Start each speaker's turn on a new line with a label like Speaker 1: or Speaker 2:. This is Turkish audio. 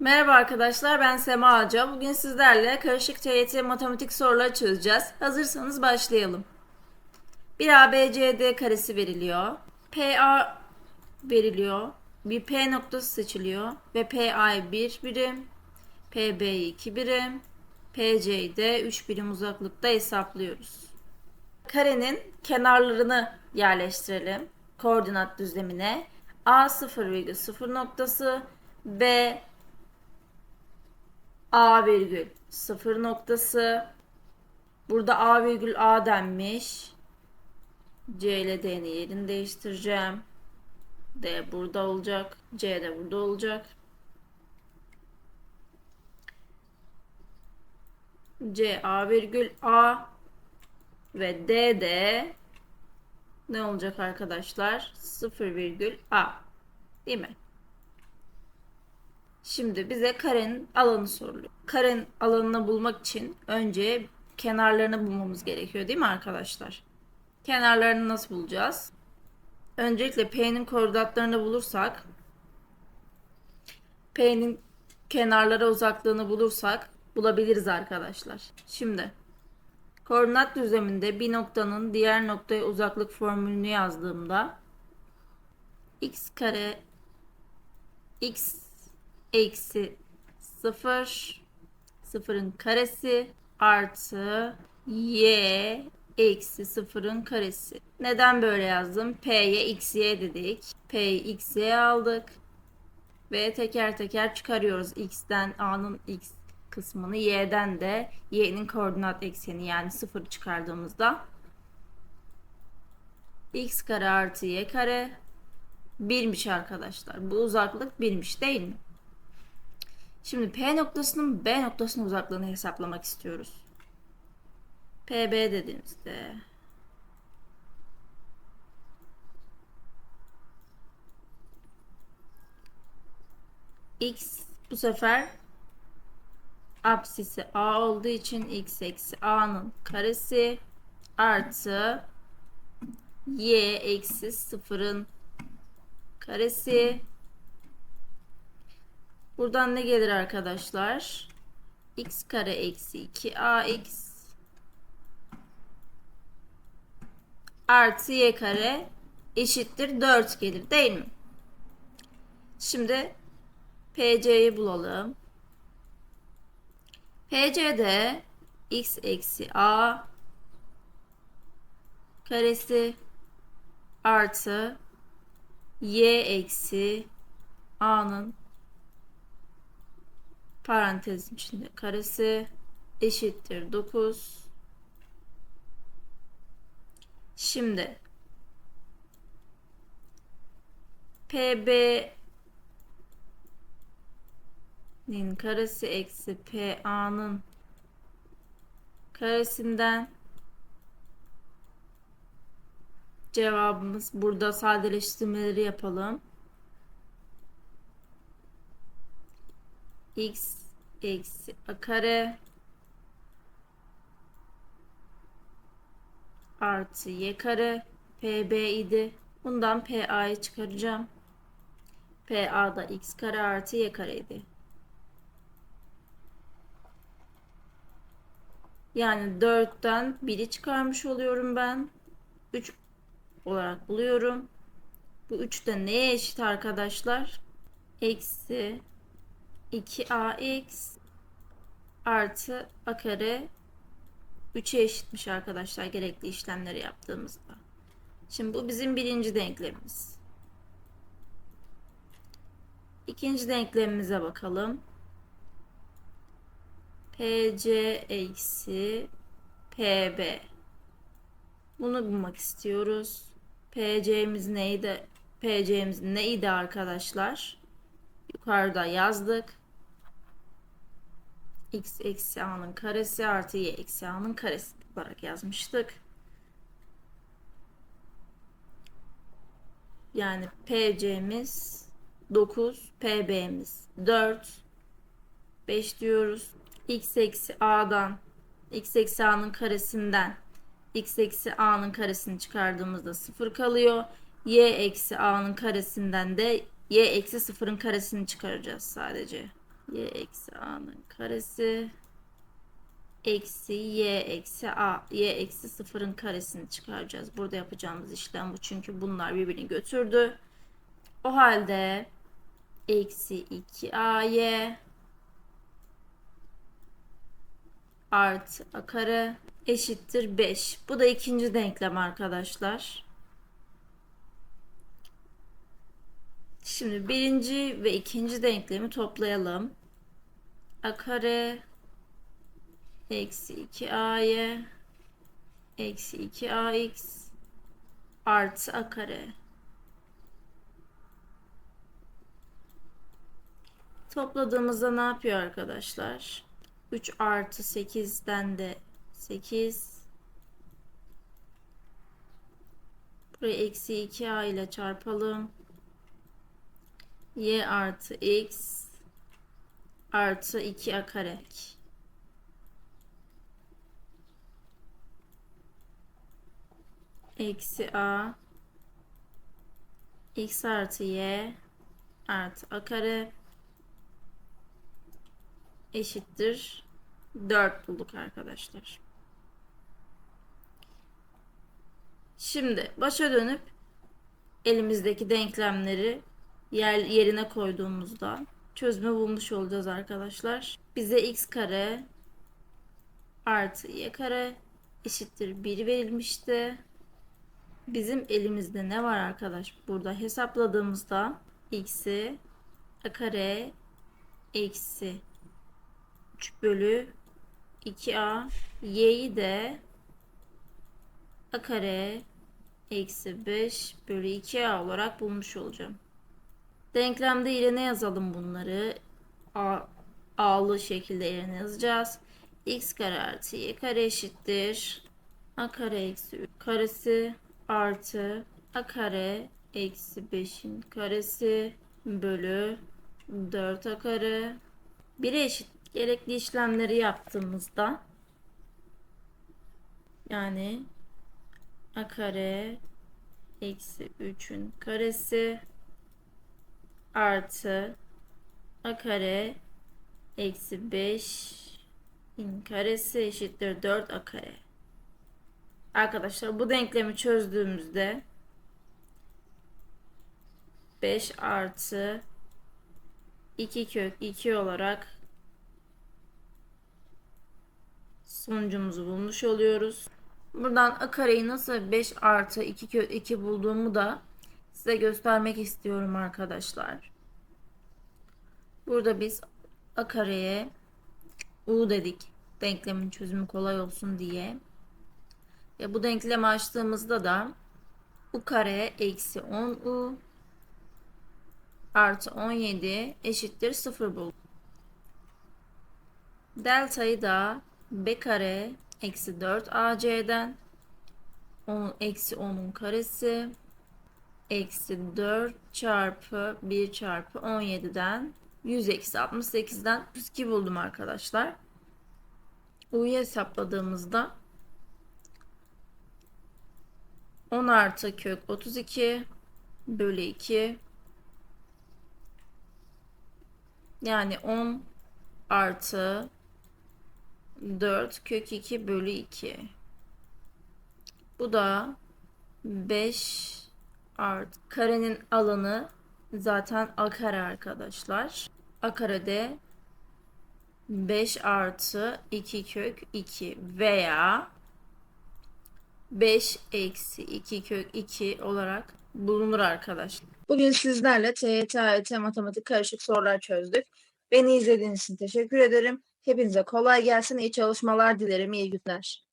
Speaker 1: Merhaba arkadaşlar ben Sema Hoca. Bugün sizlerle karışık TYT matematik soruları çözeceğiz. Hazırsanız başlayalım. Bir ABCD karesi veriliyor. PA veriliyor. Bir P noktası seçiliyor. Ve PA 1 birim. PB 2 birim. PC'yi de 3 birim uzaklıkta hesaplıyoruz. Karenin kenarlarını yerleştirelim. Koordinat düzlemine. A 0,0 noktası. B A virgül sıfır noktası. Burada A virgül A denmiş. C ile D'nin yerini değiştireceğim. D burada olacak. C de burada olacak. C A virgül A ve D de ne olacak arkadaşlar? 0 virgül A. Değil mi? Şimdi bize karenin alanı soruluyor. Karenin alanını bulmak için önce kenarlarını bulmamız gerekiyor değil mi arkadaşlar? Kenarlarını nasıl bulacağız? Öncelikle P'nin koordinatlarını bulursak P'nin kenarlara uzaklığını bulursak bulabiliriz arkadaşlar. Şimdi koordinat düzleminde bir noktanın diğer noktaya uzaklık formülünü yazdığımda x kare x eksi 0 sıfırın karesi artı y eksi sıfırın karesi. Neden böyle yazdım? P'ye x y dedik. P'yi x y aldık. Ve teker teker çıkarıyoruz. X'den A'nın x kısmını y'den de y'nin koordinat ekseni yani sıfır çıkardığımızda x kare artı y kare birmiş arkadaşlar. Bu uzaklık birmiş değil mi? Şimdi P noktasının B noktasının uzaklığını hesaplamak istiyoruz. PB dediğimizde X bu sefer apsisi A olduğu için X eksi A'nın karesi artı Y eksi sıfırın karesi Buradan ne gelir arkadaşlar? x kare eksi 2ax artı y kare eşittir 4 gelir değil mi? Şimdi PC'yi bulalım. PC'de x eksi a karesi artı y eksi a'nın parantez içinde karesi eşittir 9. Şimdi PB'nin karesi eksi PA'nın karesinden cevabımız burada sadeleştirmeleri yapalım. X eksi a kare artı y kare pb idi. Bundan pa'yı çıkaracağım. pa da x kare artı y kareydi. Yani 4'ten 1'i çıkarmış oluyorum ben. 3 olarak buluyorum. Bu 3 de neye eşit arkadaşlar? Eksi 2ax artı a kare 3'e eşitmiş arkadaşlar gerekli işlemleri yaptığımızda. Şimdi bu bizim birinci denklemimiz. İkinci denklemimize bakalım. PC eksi PB. Bunu bulmak istiyoruz. PC'miz neydi? PC'miz neydi arkadaşlar? Yukarıda yazdık x eksi a'nın karesi artı y eksi a'nın karesi olarak yazmıştık. Yani PC'miz 9, PB'miz 4, 5 diyoruz. x eksi a'dan x eksi a'nın karesinden x eksi a'nın karesini çıkardığımızda 0 kalıyor. y eksi a'nın karesinden de y eksi 0'ın karesini çıkaracağız sadece. Y eksi a'nın karesi eksi y eksi a y eksi sıfırın karesini çıkaracağız. Burada yapacağımız işlem bu. Çünkü bunlar birbirini götürdü. O halde eksi 2ay artı a kare eşittir 5. Bu da ikinci denklem arkadaşlar. Şimdi birinci ve ikinci denklemi toplayalım. A kare eksi 2ay eksi 2ax artı a kare. Topladığımızda ne yapıyor arkadaşlar? 3 artı 8'den de 8. Burayı eksi 2a ile çarpalım. y artı x artı 2a kare. Eksi a x artı y artı a kare eşittir 4 bulduk arkadaşlar. Şimdi başa dönüp elimizdeki denklemleri yer, yerine koyduğumuzda çözümü bulmuş olacağız arkadaşlar. Bize x kare artı y kare eşittir 1 verilmişti. Bizim elimizde ne var arkadaş? Burada hesapladığımızda x'i a kare eksi 3 bölü 2a y'yi de a kare eksi 5 bölü 2a olarak bulmuş olacağım. Denklemde yerine yazalım bunları. A, A'lı şekilde yerine yazacağız. x kare artı y kare eşittir. a kare eksi 3 karesi artı a kare eksi 5'in karesi bölü 4a kare 1'e eşit gerekli işlemleri yaptığımızda yani a kare eksi 3'ün karesi artı a kare eksi 5 in karesi eşittir 4 a kare. Arkadaşlar bu denklemi çözdüğümüzde 5 artı 2 kök 2 olarak sonucumuzu bulmuş oluyoruz. Buradan a kareyi nasıl 5 artı 2 kök 2 bulduğumu da size göstermek istiyorum arkadaşlar. Burada biz a kareye u dedik. Denklemin çözümü kolay olsun diye. Ve bu denklemi açtığımızda da u kare eksi 10 u artı 17 eşittir 0 bulduk. Delta'yı da b kare eksi 4 ac'den 10 eksi 10'un karesi eksi 4 çarpı 1 çarpı 17'den 100 eksi 68'den 32 buldum arkadaşlar. U'yu hesapladığımızda 10 artı kök 32 bölü 2 yani 10 artı 4 kök 2 bölü 2. Bu da 5 art. Karenin alanı zaten a kare arkadaşlar. A karede 5 artı 2 kök 2 veya 5 eksi 2 kök 2 olarak bulunur arkadaşlar. Bugün sizlerle TYT, AYT matematik karışık sorular çözdük. Beni izlediğiniz için teşekkür ederim. Hepinize kolay gelsin, iyi çalışmalar dilerim, iyi günler.